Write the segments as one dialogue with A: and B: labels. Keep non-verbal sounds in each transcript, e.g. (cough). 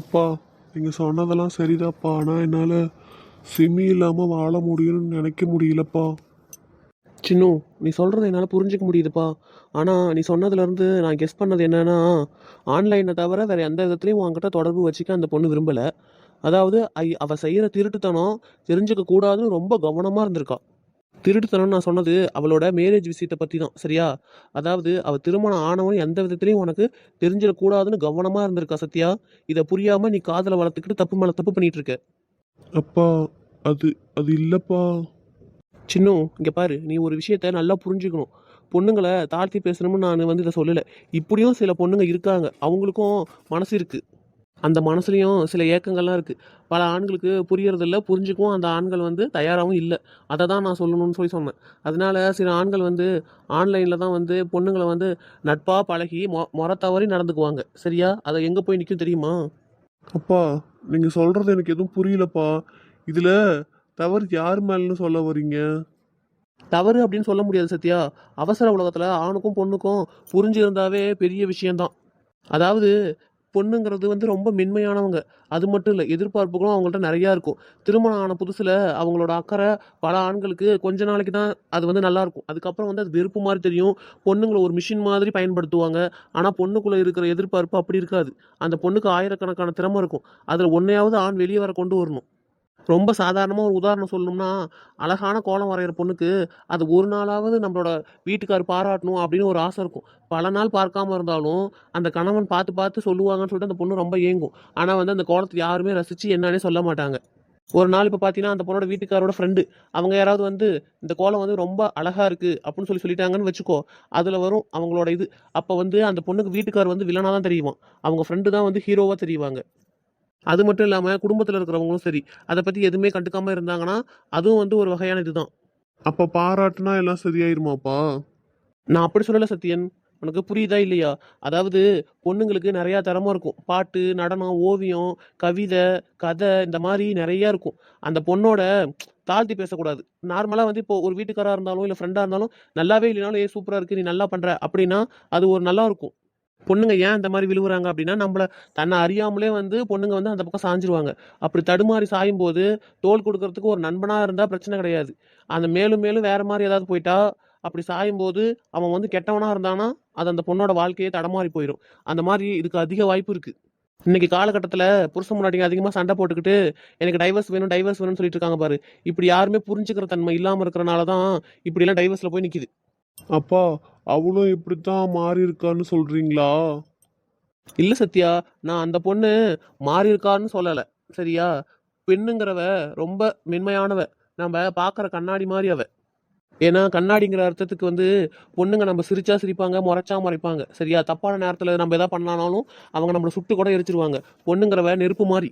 A: அப்பா நீங்கள் சொன்னதெல்லாம் சரிதாப்பா. ஆனால் என்னால் சிமி இல்லாமல் வாழ முடியும்னு நினைக்க முடியலப்பா.
B: சின்னு நீ சொல்கிறத என்னால் புரிஞ்சுக்க முடியுதுப்பா. ஆனால் நீ சொன்னதுலேருந்து நான் கெஸ் பண்ணது என்னன்னா ஆன்லைனை தவிர வேறு எந்த விதத்துலையும் உங்ககிட்ட தொடர்பு வச்சுக்க அந்த பொண்ணு விரும்பலை. அதாவது ஐ அவள் செய்கிற திருட்டுத்தனம் தெரிஞ்சுக்க கூடாதுன்னு ரொம்ப கவனமாக இருந்திருக்கா. திருட்டுத்தனம் நான் சொன்னது அவளோட மேரேஜ் விஷயத்தை பற்றி தான் சரியா? அதாவது அவள் திருமணம் ஆனவன் எந்த விதத்துலையும் உனக்கு தெரிஞ்சிடக்கூடாதுன்னு கவனமாக இருந்திருக்கா சத்யா? இதை புரியாமல் நீ காதலை வளர்த்துக்கிட்டு தப்பு மேலே தப்பு பண்ணிட்டு இருக்க.
A: அப்பா அது அது இல்லைப்பா.
B: சின்னும் இங்கே பாரு நீ ஒரு விஷயத்த நல்லா புரிஞ்சுக்கணும். பொண்ணுங்களை தாழ்த்தி பேசணும்னு நான் வந்து இதை சொல்லலை. இப்படியும் சில பொண்ணுங்க இருக்காங்க. அவங்களுக்கும் மனசு இருக்குது அந்த மனசுலையும் சில ஏக்கங்கள்லாம் இருக்குது பல ஆண்களுக்கு புரியறதில்ல புரிஞ்சுக்கவும் அந்த ஆண்கள் வந்து தயாராகவும் இல்லை. அதை தான் நான் சொல்லணும்னு சொல்லி சொன்னேன். அதனால சில ஆண்கள் வந்து ஆன்லைனில் தான் வந்து பொண்ணுங்களை வந்து நட்பாக பழகி மொ முறை தவறி நடந்துக்குவாங்க. சரியா? அதை எங்கே போய் நிற்கும் தெரியுமா?
A: அப்பா நீங்கள் சொல்கிறது எனக்கு எதுவும் புரியலப்பா. இதில் தவறு யார் மேலேன்னு சொல்ல வரீங்க
B: தவறு அப்படின்னு சொல்ல முடியாது சத்யா. அவசர உலகத்தில் ஆணுக்கும் பொண்ணுக்கும் புரிஞ்சு இருந்தாவே பெரிய விஷயம்தான். அதாவது பொண்ணுங்கிறது வந்து ரொம்ப மென்மையானவங்க. அது மட்டும் இல்லை எதிர்பார்ப்புகளும் அவங்கள்ட்ட நிறையா இருக்கும். திருமணம் ஆன புதுசில் அவங்களோட அக்கறை பல ஆண்களுக்கு கொஞ்ச நாளைக்கு தான் அது வந்து நல்லாயிருக்கும் அதுக்கப்புறம் வந்து அது வெறுப்பு மாதிரி தெரியும். பொண்ணுங்களை ஒரு மிஷின் மாதிரி பயன்படுத்துவாங்க. ஆனால் பொண்ணுக்குள்ளே இருக்கிற எதிர்பார்ப்பு அப்படி இருக்காது. அந்த பொண்ணுக்கு ஆயிரக்கணக்கான திறமை இருக்கும். அதில் ஒன்றையாவது ஆண் வெளியே வர கொண்டு வரணும். ரொம்ப சாதாரணமாக ஒரு உதாரணம் சொல்லணும்னா அழகான கோலம் வரைகிற பொண்ணுக்கு அது ஒரு நாளாவது நம்மளோட வீட்டுக்கார் பாராட்டணும் அப்படின்னு ஒரு ஆசை இருக்கும். பல நாள் பார்க்காம இருந்தாலும் அந்த கணவன் பார்த்து பார்த்து சொல்லுவாங்கன்னு சொல்லிட்டு அந்த பொண்ணு ரொம்ப ஏங்கும். ஆனால் வந்து அந்த கோலத்தை யாருமே ரசித்து என்னன்னே சொல்ல மாட்டாங்க. ஒரு நாள் இப்போ பார்த்தீங்கன்னா அந்த பொண்ணோட வீட்டுக்காரோட ஃப்ரெண்டு அவங்க யாராவது வந்து இந்த கோலம் வந்து ரொம்ப அழகாக இருக்கு அப்படின்னு சொல்லி சொல்லிட்டாங்கன்னு வச்சுக்கோ அதில் வரும் அவங்களோட இது. அப்போ வந்து அந்த பொண்ணுக்கு வீட்டுக்கார் வந்து வில்லனாக தான் தெரியுவான். அவங்க ஃப்ரெண்டு தான் வந்து ஹீரோவாக தெரியுவாங்க. அது மட்டும் இல்லாமல் குடும்பத்தில் இருக்கிறவங்களும் சரி அதை பற்றி எதுவுமே கண்டுக்காமல் இருந்தாங்கன்னா அதுவும் வந்து ஒரு வகையான இதுதான்.
A: அப்போ பாராட்டுனா எல்லாம் சரியாயிருமாப்பா?
B: நான் அப்படி சொல்லலை சத்யன். உனக்கு புரியுதா இல்லையா? அதாவது பொண்ணுங்களுக்கு நிறையா திறமை இருக்கும். பாட்டு நடனம் ஓவியம் கவிதை கதை இந்த மாதிரி நிறையா இருக்கும். அந்த பொண்ணோட தாழ்த்தி பேசக்கூடாது. நார்மலாக வந்து இப்போ ஒரு வீட்டுக்காராக இருந்தாலும் இல்லை ஃப்ரெண்டாக இருந்தாலும் நல்லாவே இல்லைனாலும் ஏ சூப்பராக இருக்கு நீ நல்லா பண்ணுற அப்படின்னா அது ஒரு நல்லா இருக்கும். பொண்ணுங்க ஏன் இந்த மாதிரி விழுவுறாங்க அப்படின்னா நம்மள தன்னை அறியாமலே வந்து பொண்ணுங்க வந்து அந்த பக்கம் சாஞ்சிருவாங்க. அப்படி தடுமாறி சாயும் போது தோல் கொடுக்கறதுக்கு ஒரு நண்பனாக இருந்தால் பிரச்சனை கிடையாது. அந்த மேலும் மேலும் வேற மாதிரி ஏதாவது போயிட்டா அப்படி சாயும் போது அவன் வந்து கெட்டவனாக இருந்தானா அது அந்த பொண்ணோட வாழ்க்கையே தடமாறி போயிடும் அந்த மாதிரி இதுக்கு அதிக வாய்ப்பு இருக்கு. இன்னைக்கு காலகட்டத்தில் புருஷன் முன்னாடிங்க அதிகமாக சண்டை போட்டுக்கிட்டு எனக்கு டைவர்ஸ் வேணும் டைவர்ஸ் வேணும்னு சொல்லிட்டு இருக்காங்க பாரு. இப்படி யாருமே புரிஞ்சுக்கிற தன்மை இல்லாமல் இருக்கிறனால தான் இப்படிலாம் டைவர்ஸில் போய் நிற்கிது
A: அப்பா அவளும் இப்படித்தான் மாறி இருக்கான்னு சொல்றீங்களா?
B: இல்லை சத்யா நான் அந்த பொண்ணு மாறி இருக்கான்னு சொல்லலை. சரியா? பெண்ணுங்கிறவ ரொம்ப மென்மையானவ. நம்ம பார்க்குற கண்ணாடி மாதிரி அவ. ஏன்னா கண்ணாடிங்கிற அர்த்தத்துக்கு வந்து பொண்ணுங்க நம்ம சிரிச்சா சிரிப்பாங்க முறைச்சா முறைப்பாங்க. சரியா? தப்பான நேரத்தில் நம்ம எதாவது பண்ணாலும் அவங்க நம்மளை சுட்டு கூட எரிச்சிருவாங்க. பொண்ணுங்கிறவ நெருப்பு மாதிரி.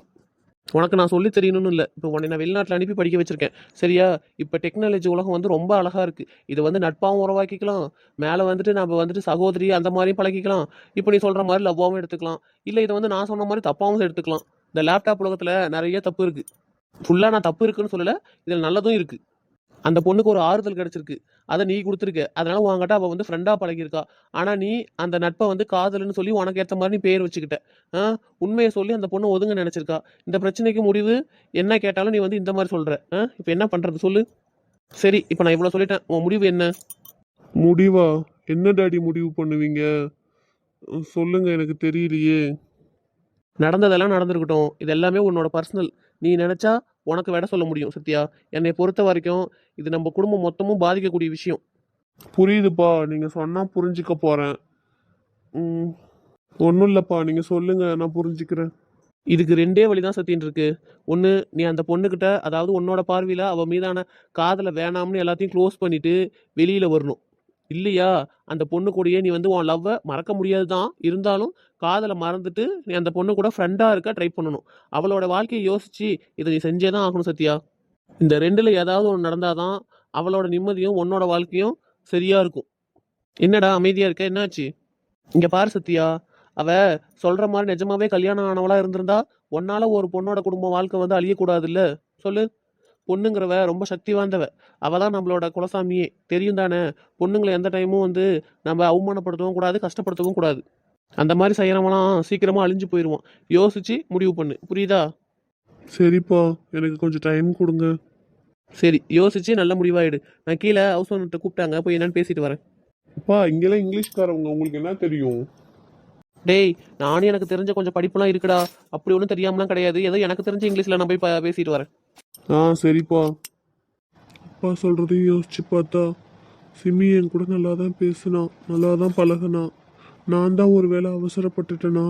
B: உனக்கு நான் சொல்லி தெரியணும்னு இல்லை. இப்போ உன்னை நான் வெளிநாட்டில் அனுப்பி படிக்க வச்சுருக்கேன். சரியா? இப்போ டெக்னாலஜி உலகம் வந்து ரொம்ப அழகாக இருக்குது இது வந்து நட்பாகவும் உறவாக்கிக்கலாம் மேலே வந்துட்டு நம்ம வந்துட்டு சகோதரி அந்த மாதிரியும் பழகிக்கலாம். இப்போ நீ சொல்கிற மாதிரி லவ்வாகவும் எடுத்துக்கலாம். இல்லை இதை வந்து நான் சொன்ன மாதிரி தப்பாகவும் எடுத்துக்கலாம். இந்த லேப்டாப் உலகத்தில் நிறைய தப்பு இருக்குது ஃபுல்லாக நான் தப்பு இருக்குன்னு சொல்லலை. இதில் நல்லதும் இருக்குது அந்த பொண்ணுக்கு ஒரு ஆறுதல் கிடைச்சிருக்கு. அதை நீ கொடுத்துருக்க. அதனால உங்ககிட்ட அவள் வந்து ஃப்ரெண்டாக பழகியிருக்கா. ஆனால் நீ அந்த நட்பை வந்து காதல்னு சொல்லி உனக்கு ஏற்ற மாதிரி நீ பேர் வச்சுக்கிட்ட. ஆ? உண்மையை சொல்லி அந்த பொண்ணை ஒதுங்க நினச்சிருக்கா. இந்த பிரச்சனைக்கு முடிவு என்ன கேட்டாலும் நீ வந்து இந்த மாதிரி சொல்கிற ஆ? இப்போ என்ன பண்ணுறது சொல்லு. சரி இப்போ நான் இவ்வளோ சொல்லிட்டேன். உன் முடிவு என்ன?
A: முடிவா? என்ன டாடி முடிவு பண்ணுவீங்க? சொல்லுங்கள் சொல்லுங்க எனக்கு தெரியலையே.
B: நடந்ததெல்லாம் நடந்திருக்கட்டும். இது எல்லாமே உன்னோட பர்சனல் நீ நினச்சா உனக்கு விட சொல்ல முடியும் சத்யா. என்னை பொறுத்த வரைக்கும் இது நம்ம குடும்பம் மொத்தமும் பாதிக்கக்கூடிய விஷயம்.
A: புரியுதுப்பா. நீங்க சொன்னா புரிஞ்சுக்க போறேன். ம். ஒன்றும் இல்லைப்பா. நீங்க சொல்லுங்க. நான் புரிஞ்சுக்கிறேன்.
B: இதுக்கு ரெண்டே வழி தான் சத்தின் இருக்கு. ஒன்று நீ அந்த பொண்ணுக்கிட்ட அதாவது உன்னோட பார்வையில் அவள் மீதான காதலை வேணாம்னு எல்லாத்தையும் க்ளோஸ் பண்ணிட்டு வெளியில் வரணும். இல்லையா? அந்த பொண்ணு கூடயே நீ வந்து உன் லவ்வை மறக்க முடியாது தான் இருந்தாலும் காதலை மறந்துட்டு நீ அந்த பொண்ணு கூட ஃப்ரெண்டாக இருக்க ட்ரை பண்ணணும். அவளோட வாழ்க்கையை யோசிச்சு இதை நீ செஞ்சே தான் ஆகணும் சத்யா. இந்த ரெண்டில் ஏதாவது ஒன்று நடந்தாதான் அவளோட நிம்மதியும் உன்னோட வாழ்க்கையும் சரியாக இருக்கும். என்னடா அமைதியாக இருக்க? என்னாச்சு? இங்கே பாரு சத்யா. அவ சொல்கிற மாதிரி நிஜமாவே கல்யாணம் ஆனவளாக இருந்திருந்தா உன்னால ஒரு பொண்ணோட குடும்ப வாழ்க்கை வந்து அழியக்கூடாதுல்ல? சொல்லு. பொண்ணுங்கிறவ ரொம்ப சக்தி வாய்ந்தவ. அவ தான் நம்மளோட குலசாமியே. தெரியும் தானே? பொண்ணுங்களை எந்த டைமும் வந்து நம்ம அவமானப்படுத்தவும் கூடாது கஷ்டப்படுத்தவும் கூடாது. அந்த மாதிரி செய்கிறவங்களாம் சீக்கிரமாக அழிஞ்சு போயிடுவான் யோசிச்சு முடிவு பண்ணு. புரியுதா?
A: சரிப்பா. எனக்கு கொஞ்சம் டைம் கொடுங்க.
B: சரி யோசிச்சு நல்ல முடிவாயிடு. நான் கீழே ஹவுஸ் ஓனர்கிட்ட கூப்பிட்டாங்க. போய் என்னன்னு பேசிட்டு வரேன்.
A: அப்பா இங்கெல்லாம் இங்கிலீஷ்காரவங்க. உங்களுக்கு என்ன தெரியும்?
B: டேய் நானும் எனக்கு தெரிஞ்ச கொஞ்சம் படிப்புலாம் இருக்குடா. அப்படி ஒன்றும் தெரியாமலாம் கிடையாது. ஏதோ எனக்கு தெரிஞ்ச இங்கிலீஷில் நான் போய் ப- பேசிட்டு வரேன்.
A: ஆ சரிப்பா. அப்பா சொல்கிறதையும் யோசிச்சு பார்த்தா சிமி என் கூட நல்லா தான் பேசுனான் நல்லா தான் பழகுனா. நான் தான் ஒரு வேளை அவசரப்பட்டுட்டேனா?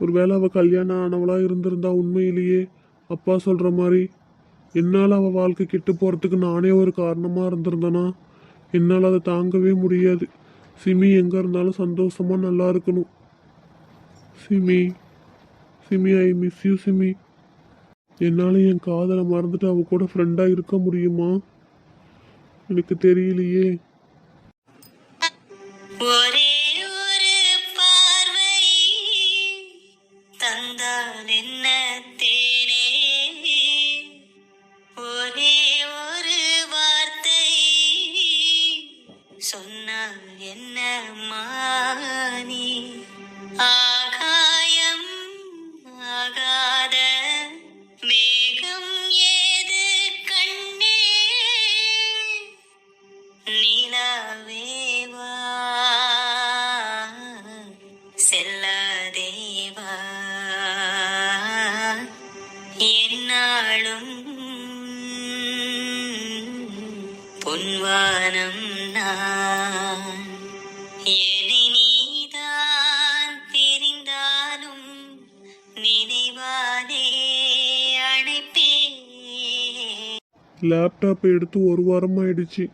A: ஒரு வேளை அவள் கல்யாணம் ஆனவளாக இருந்திருந்தா உண்மையிலேயே அப்பா சொல்கிற மாதிரி என்னால் அவள் வாழ்க்கை கெட்டு போகிறதுக்கு நானே ஒரு காரணமாக இருந்திருந்தேனா? என்னால் அதை தாங்கவே முடியாது. சிமி எங்கே இருந்தாலும் சந்தோஷமாக நல்லா இருக்கணும். Simi Simi I miss you Simi. என்னால் என் காதலை மறந்துட்டு அவ கூட ஃப்ரெண்டாக இருக்க முடியுமா? எனக்கு தெரியலையே. லேப்டாப் எடுத்து ஒரு வாரம் ஆயிடுச்சு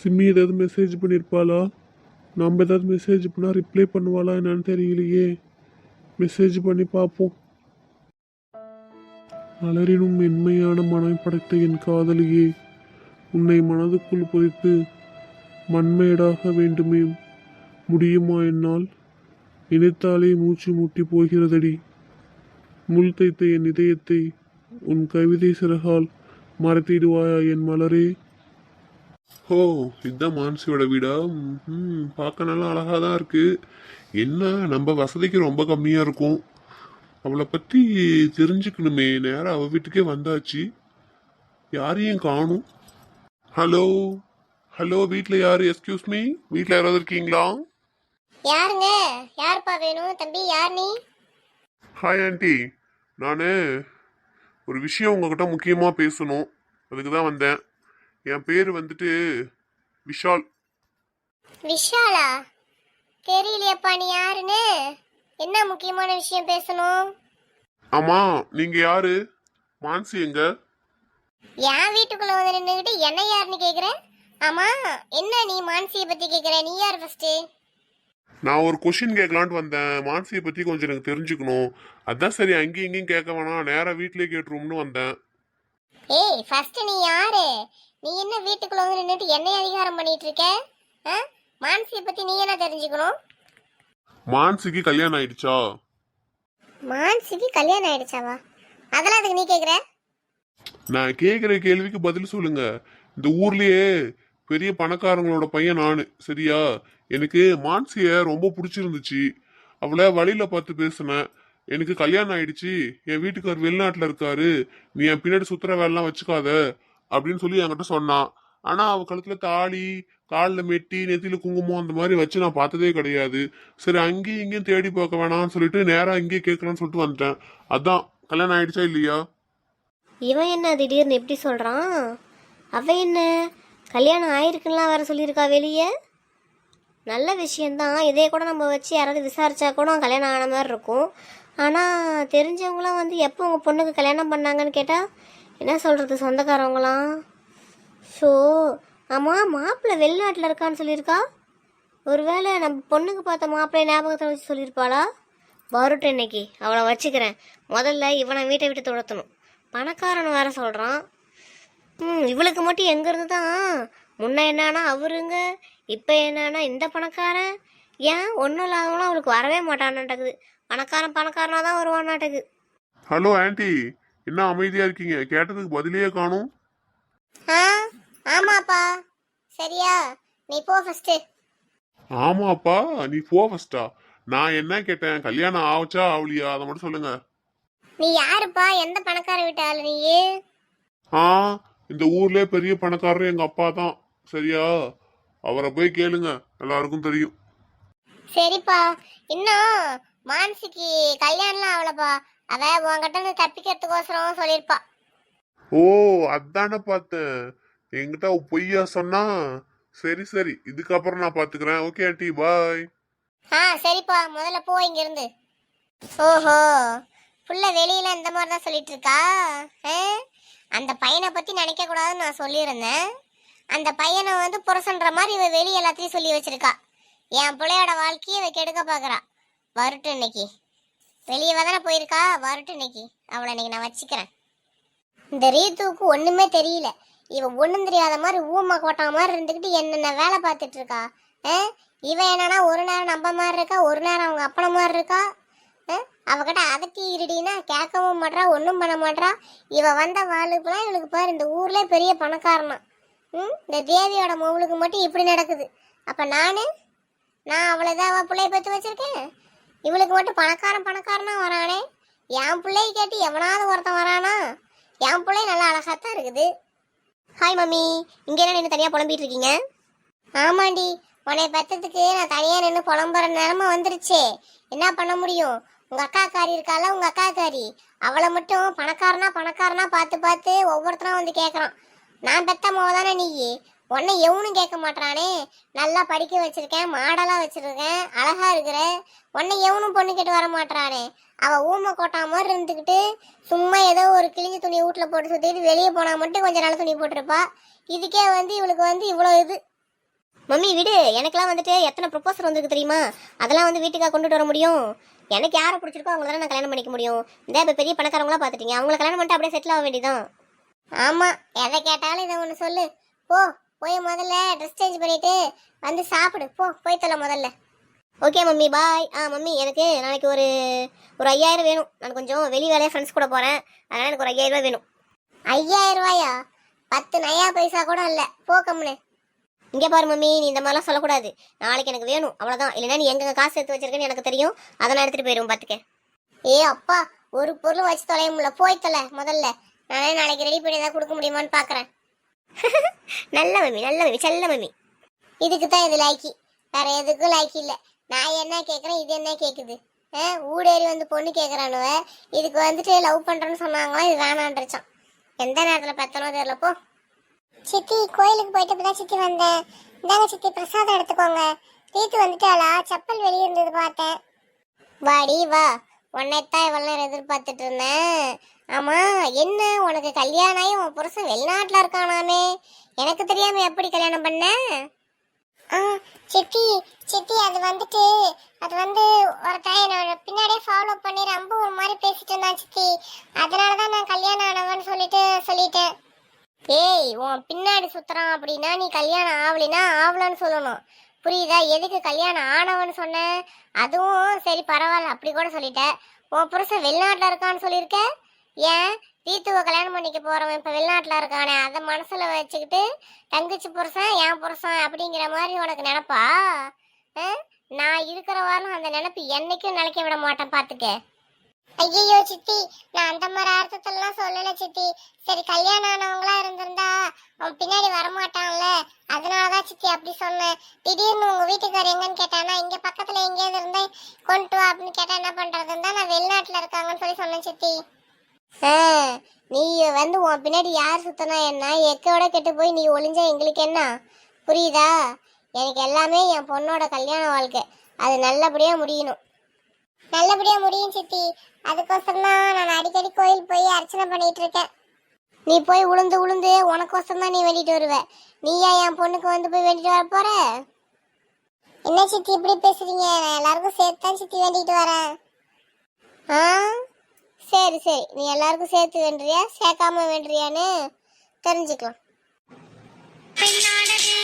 A: சிம்மி ஏதாவது மெசேஜ் பண்ணியிருப்பாளா நம்ம ஏதாவது மெசேஜ் பண்ணால் ரிப்ளை பண்ணுவாளா என்னன்னு தெரியலையே. மெசேஜ் பண்ணி பார்ப்போம் மலரினும் மென்மையான மனம் படைத்த என் காதலியே உன்னை மனதுக்குள் புதைத்து மண்மேடாக வேண்டுமே. முடியுமா என்னால்? நினைத்தாலே மூச்சு மூட்டி போகிறதடி. முள் தைத்த என் இதயத்தை உன் கவிதை சிறகால் மறைத்திடுவாயா என் மலரே. ஓ இதுதான் மான்சியோட வீடா? ம் பார்க்க நல்லா அழகாக தான் இருக்கு. என்ன நம்ம வசதிக்கு ரொம்ப கம்மியாக இருக்கும். அவளை பற்றி தெரிஞ்சுக்கணுமே. நேராக அவள் வீட்டுக்கே வந்தாச்சு. யாரையும் காணும். ஹலோ ஹலோ வீட்டில் யார்? எஸ்கியூஸ் மீ வீட்டில் யாராவது இருக்கீங்களா?
C: யாருங்க? யாருப்பா வேணும்? தம்பி யார் நீ?
A: ஹாய் ஆண்டி நான் ஒரு விஷயம் உங்ககிட்ட முக்கியமாக பேசணும். அதுக்கு தான் வந்தேன். என் பேர் வந்துட்டு விஷால்.
C: விஷாலா? தெரியலையப்பா நீ யாருன்னு? என்ன முக்கியமான விஷயம் பேசணும்?
A: ஆமாம் நீங்கள் யாரு? மான்சி எங்க?
C: என் வீட்டுக்குள்ள வந்து நின்றுகிட்டு என்ன யாருன்னு கேக்குற ஆமா என்ன நீ மான்சியை பத்தி கேக்குற? நீ யார் ஃபர்ஸ்ட்
A: நான் ஒரு கொஷின் கேட்கலான்ட்டு வந்தேன். மான்சியை பற்றி கொஞ்சம் எனக்கு தெரிஞ்சுக்கணும். அதான் சரி அங்கேயும் இங்கேயும் கேட்க வேணாம். நேராக வீட்டிலே கேட்டுருவோம்னு வந்தேன்.
C: ஏய் ஃபர்ஸ்ட் நீ யாரு? நீ என்ன வீட்டுக்குள்ள வந்து நின்றுட்டு என்னை அதிகாரம் பண்ணிட்டு இருக்க? மான்சியை பத்தி நீ என்ன தெரிஞ்சுக்கணும்?
A: மான்சிக்கு கல்யாணம் ஆயிடுச்சா?
C: மான்சிக்கு கல்யாணம் ஆயிடுச்சாவா? அதெல்லாம் அதுக்கு நீ கேக்குற?
A: நான் கேட்குற கேள்விக்கு பதில் சொல்லுங்க. இந்த ஊர்லயே பெரிய பணக்காரங்களோட பையன் நான் சரியா? எனக்கு மான்சிய ரொம்ப பிடிச்சிருந்துச்சு. அவளை வழியில பார்த்து பேசினேன். எனக்கு கல்யாணம் ஆயிடுச்சு. என் வீட்டுக்கார் வெளிநாட்டுல இருக்காரு. நீ என் பின்னாடி சுத்துற வேலைலாம் வச்சுக்காத அப்படின்னு சொல்லி என்கிட்ட சொன்னான் ஆனா அவ கழுத்துல தாலி காலில் மெட்டி நெத்தியில குங்குமம் அந்த மாதிரி வச்சு நான் பார்த்ததே கிடையாது. சரி அங்கேயும் இங்கேயும் தேடி பார்க்க வேணாம்னு சொல்லிட்டு நேரா இங்கேயே கேட்கலான்னு சொல்லிட்டு வந்துட்டேன். அதான் கல்யாணம் ஆயிடுச்சா இல்லையா?
D: இவன் என்ன திடீர்னு எப்படி சொல்கிறான் அவ என்ன கல்யாணம் ஆயிருக்குலாம் வேற சொல்லியிருக்கா வெளியே? நல்ல விஷயந்தான் இதே கூட நம்ம வச்சு யாராவது விசாரிச்சா கூட கல்யாணம் ஆன மாதிரி இருக்கும். ஆனால் தெரிஞ்சவங்களாம் வந்து எப்போ உங்கள் பொண்ணுக்கு கல்யாணம் பண்ணாங்கன்னு கேட்டால் என்ன சொல்கிறது சொந்தக்காரவங்களாம். ஸோ ஆமாம் மாப்பிள்ளை வெளிநாட்டில் இருக்கான்னு சொல்லியிருக்கா? ஒருவேளை நம்ம பொண்ணுக்கு பார்த்த மாப்பிள்ளை ஞாபகத்தில் வச்சு சொல்லியிருப்பாளா? வரட்டும் இன்னைக்கு அவளை வச்சுக்கிறேன். முதல்ல இவனை வீட்டை விட்டு துரத்தணும். பணக்காரன் வேற சொல்கிறான் ம் இவளுக்கு மட்டும் எங்கேருந்து தான் முன்ன என்னன்னா அவருங்க இப்போ என்னன்னா இந்த பணக்காரன். ஏன் ஒன்றும் இல்லாதவங்களும் அவளுக்கு வரவே மாட்டானாட்டக்குது பணக்காரன் பணக்காரனாக தான் வருவானாட்டக்கு
A: ஹலோ ஆன்ட்டி என்ன அமைதியா இருக்கீங்க? கேட்டதுக்கு பதிலே காணும்.
C: ஆ ஆமாப்பா. சரியா? நீ போ ஃபர்ஸ்ட்
A: ஆமாப்பா நீ போ ஃபஸ்டா நான் என்ன கேட்டேன்? கல்யாணம் ஆச்சா ஆவலியா? அதை மட்டும் சொல்லுங்க.
C: நீ யாருப்பா? எந்த பணக்கார வீட்டு ஆளு நீ
A: ஆ இந்த ஊர்லயே பெரிய பணக்காரர் எங்க அப்பா தான். சரியா? அவரை போய் கேளுங்க. எல்லாருக்கும் தெரியும்.
C: சரிப்பா. இன்னும் மான்சிக்கு கல்யாணம்லாம் ஆகலப்பா. அவ இருந்து தப்பிக்கிறதுக்கோசரம் சொல்லியிருப்பா.
A: ஓ அதானே பார்த்தேன். என்கிட்ட பொய்யா சொன்னா? சரி சரி. இதுக்கப்புறம் நான் பாத்துக்கிறேன் ஓகே ஆண்டி. பாய்.
C: ஆ சரிப்பா. முதல்ல போ இங்கிருந்து. ஓஹோ. புள்ள வெளியில இந்த மாதிரி தான் சொல்லிட்டு இருக்கா? அந்த பையனை பத்தி நினைக்க கூடாதுன்னு நான் சொல்லியிருந்தேன். அந்த பையனை வந்து புருஷன்ற மாதிரி இவ வெளிய எல்லாத்தையும் சொல்லி வச்சிருக்கா. என் பிள்ளையோட வாழ்க்கையை இவ கெடுக்க பாக்குறா வரட்டும் இன்னைக்கு. வெளியே தானே போயிருக்கா? வரட்டும் இன்னைக்கு. அவளை இன்னைக்கு நான் வச்சுக்கிறேன். இந்த ரீத்துவுக்கு ஒண்ணுமே தெரியல. இவன் ஒண்ணும் தெரியாத மாதிரி ஊமா கோட்டா மாதிரி இருந்துக்கிட்டு என்னென்ன வேலை பார்த்துட்டு இருக்கா? ஆ? என்னன்னா ஒரு நேரம் நம்ம மாதிரி இருக்கா? ஒரு நேரம் அவங்க அப்பன மாதிரி இருக்கா? அவகிட்ட அதட்டி இருடினா கேட்கவும் மாட்றா ஒன்றும் பண்ண மாட்றா. இவ வந்த வாளுக்குலாம் இவளுக்கு பாரு இந்த ஊர்ல பெரிய பணக்காரனா. ம்? இந்த தேவியோட மவுளுக்கு மட்டும் இப்படி நடக்குது. அப்ப நானு? நான் அவளை தான் அவள் பிள்ளைய பற்றி வச்சிருக்கேன். இவளுக்கு மட்டும் பணக்காரன் பணக்காரனா வரானே? என் பிள்ளைய கேட்டு எவனாவது ஒருத்தன் வரானா? என் பிள்ளை நல்லா அழகாத்தான் இருக்குது.
D: Hi mummy. இங்கே என்ன நின்று தனியாக புலம்பிட்டு இருக்கீங்க?
C: ஆமாண்டி. உன்னை பெத்ததுக்கு நான் தனியாக நின்று புலம்புற நிலமை வந்துருச்சே. என்ன பண்ண முடியும்? உங்க அக்காக்காரி இருக்கால உங்க அக்காக்காரி. அவளை மட்டும் பணக்காரனா பணக்காரனா பார்த்து பார்த்து ஒவ்வொருத்தரும் வந்து கேட்குறான் நான் பெத்த மோதானே நீ உன்னை எவனும் கேட்க மாட்டானே நல்லா படிக்க வச்சிருக்கேன் மாடலா வச்சிருக்கேன் அழகா இருக்கிற. உன்னை எவனும் பொண்ணு கேட்டு வர மாட்டானே அவ ஊமை கோட்டா மாதிரி இருந்துக்கிட்டு சும்மா ஏதோ ஒரு கிழிஞ்ச துணியை வீட்டுல போட்டு சுத்திட்டு வெளியே போனா மட்டும் கொஞ்சம் நல்ல துணி போட்டிருப்பா. இதுக்கே வந்து இவளுக்கு வந்து இவ்வளோ இது.
D: மம்மி விடு. எனக்கெல்லாம் வந்துட்டு எத்தனை ப்ரொபோசல் வந்திருக்கு தெரியுமா? அதெல்லாம் வந்து வீட்டுக்காக கொண்டுட்டு வர முடியும். எனக்கு யாரை பிடிச்சிருக்கோ அவங்கள நான் கல்யாணம் பண்ணிக்க முடியும். இந்த இப்போ பெரிய பணக்காரங்களா பார்த்துட்டீங்க அவங்கள கல்யாணம் பண்ணிட்டு அப்படியே செட்டில் ஆக வேண்டியதான்
C: ஆமா. எதை கேட்டாலும் இதை ஒன்று சொல்லு. போ. போய் முதல்ல ட்ரெஸ் சேஞ்ச் பண்ணிட்டு வந்து சாப்பிடு. போ போய் தொலை முதல்ல.
D: ஓகே மம்மி பாய் ஆ மம்மி எனக்கு நாளைக்கு ஒரு ஒரு ஐயாயிரம் வேணும். நான் கொஞ்சம் வெளி வேலையாக ஃப்ரெண்ட்ஸ் கூட போகிறேன் அதனால் எனக்கு ஒரு ஐயாயிரம் ரூபாய் வேணும்.
C: ஐயாயிரம் ரூபாயா? பத்து நயா பைசா கூட இல்லை. போ கம்முனு.
D: இங்கே பாரு மம்மி நீ இந்த மாதிரிலாம் சொல்லக்கூடாது. நாளைக்கு எனக்கு வேணும். அவ்வளோதான் இல்லைன்னா நீ எங்கே காசு எடுத்து வச்சிருக்கேன்னு எனக்கு தெரியும். அதை நான் எடுத்துகிட்டு போயிடுவோம் பார்த்துக்க
C: ஏ அப்பா ஒரு பொருள் வச்சு தொலைய முடியல. போய் தொலை முதல்ல. நானே நாளைக்கு ரெடி பண்ணி தான் கொடுக்க முடியுமான்னு பார்க்குறேன் (laughs)
D: நல்ல மம்மி நல்ல மம்மி செல்ல மம்மி.
C: இதுக்கு தான் இது லாக்கி வேற எதுக்கும் லாக்கி இல்லை. நான் என்ன கேட்குறேன் இது என்ன கேட்குது ஆ ஊடேறி வந்து பொண்ணு கேட்குறானுவ இதுக்கு வந்துட்டு லவ் பண்ணுறேன்னு சொன்னாங்களா இது வேணான்றச்சான். எந்த நேரத்தில் பத்தனோ தெரியல போ. சித்தி கோயிலுக்கு போயிட்டு தான் சித்தி வந்தேன். இந்தாங்க சித்தி பிரசாதம் எடுத்துக்கோங்க. ரீத்து வந்துட்டாளா? செப்பல் வெளியே இருந்தது பார்த்தேன். வாடி வா. உன்னைத்தான் இவ்வளோ நேரம் எதிர்பார்த்துட்டு இருந்தேன். ஆமா என்ன உனக்கு கல்யாணம் ஆகி உன் புருஷன் வெளிநாட்டில் இருக்கானாமே? எனக்கு தெரியாம எப்படி கல்யாணம் பண்ண? ஆ சித்தி சித்தி அது வந்துட்டு அது வந்து ஒருத்தன் என்னோட பின்னாடியே ஃபாலோ பண்ணி ரொம்ப ஒரு மாதிரி பேசிட்டு இருந்தான் சித்தி. அதனால தான் நான் கல்யாணம் ஆனவன்னு சொல்லிட்டு சொல்லிட்டேன். ஏய் உன் பின்னாடி சுத்துறான் அப்படின்னா நீ கல்யாணம் ஆகலைன்னா ஆகலன்னு சொல்லணும். புரியுதா? எதுக்கு கல்யாணம் ஆனவன்னு சொன்ன? அதுவும் சரி பரவாயில்ல அப்படி கூட சொல்லிட்டேன் உன் புருஷன் வெளிநாட்டில் இருக்கான்னு சொல்லியிருக்க? ஏன்? தீத்துவை கல்யாணம் பண்ணிக்க போறவன் இப்ப வெளிநாட்டுல இருக்கானே அதை மனசுல வச்சுக்கிட்டு தங்கச்சி புருஷன் என் புருஷன் அப்படிங்கிற மாதிரி உனக்கு நினப்பா? நான் இருக்கிற வாரம் அந்த நினைப்பு என்னைக்கும் நினைக்க விட மாட்டேன் பாத்துக்க. ஐயோ சித்தி நான் அந்த மாதிரி அர்த்தத்தெல்லாம் சொல்லல சித்தி. சரி கல்யாணம் ஆனவங்களா இருந்திருந்தா அவன் பின்னாடி வரமாட்டான்ல. அதனாலதான் சித்தி அப்படி சொன்னேன். திடீர்னு உங்க வீட்டுக்கார் எங்கன்னு கேட்டானா இங்க பக்கத்துல எங்கேயாவது இருந்தா கொண்டு வா அப்படின்னு கேட்டா என்ன பண்றதுன்னு தான் நான் வெளிநாட்டுல இருக்காங்கன்னு சொல்லி சொன்னேன் சித்தி. நீ வந்து உன் பின்னாடி யார் சுத்தனா என்ன? எக்கோட கெட்டு போய் நீ ஒளிஞ்சா எங்களுக்கு என்ன? புரியுதா? எனக்கு எல்லாமே என் பொண்ணோட கல்யாண வாழ்க்கை. அது நல்லபடியா முடியணும். நல்லபடியா முடியும் சித்தி. அதுக்கோசரம் தான் நான் அடிக்கடி கோயில் போய் அர்ச்சனை பண்ணிட்டு இருக்கேன். நீ போய் உளுந்து உளுந்து உனக்கோசரம் தான் நீ வேண்டிட்டு வருவ. நீயா என் பொண்ணுக்கு வந்து போய் வேண்டிட்டு வர போற? என்ன சித்தி இப்படி பேசுறீங்க? நான் எல்லாருக்கும் சேர்த்து தான் சித்தி வேண்டிட்டு வரேன். ஆ? சரி சரி. நீ எல்லாருக்கும் சேர்த்து வேண்டுறியா? சேர்க்காம வேண்டுறியான்னு தெரிஞ்சுக்கலாம்.
E: பெண்ணானது